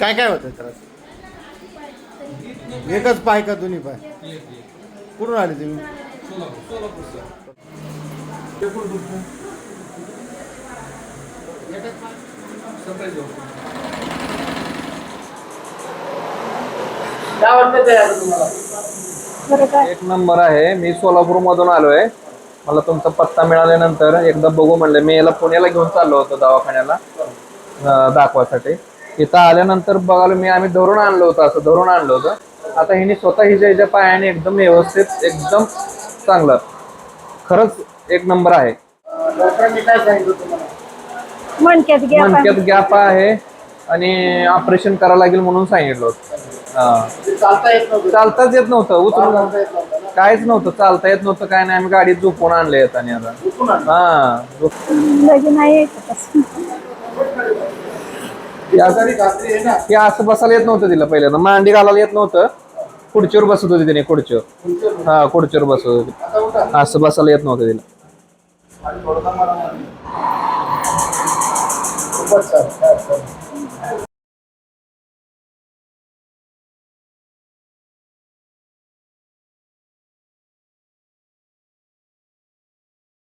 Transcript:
काय काय होतं त्रास एकच पाय का दोन्ही पाय? कुठून आले तुम्ही? काय वाटतं एक नंबर आहे. मी सोलापूर मधून आलोय. मला तुमचा पत्ता मिळाल्यानंतर एकदा बघू म्हणलं. मी याला पुण्याला घेऊन चाललो होतो दवाखान्याला. दाखवासाठी. इथं आल्यानंतर बघायला मी आम्ही धरून आणलं होतं असं धरून आणलं होतं. आता हिने स्वतः हिच्या हिच्या पायाने एकदम व्यवस्थित एकदम चांगलं. खरंच एक नंबर आहे. डॉक्टरांनी काय सांगितलं तुम्हाला मणक्यात गॅप आहे आणि ऑपरेशन करावं लागेल म्हणून सांगितलं होतं. ते चालता येत नव्हतं चालताच येत नव्हतं उचलून काहीच नव्हतं चालता येत नव्हतं काय नाही. आम्ही गाडीत झोपून आणले येताना आता. हा हे असं बसायला येत नव्हतं तिला पहिल्यांदा. मांडी घालायला येत नव्हतं. खुर्चीवर बसत होती तिने खुर्चीवर. हा खुर्चीवर बसत होती. असं बसायला येत नव्हतं तिला.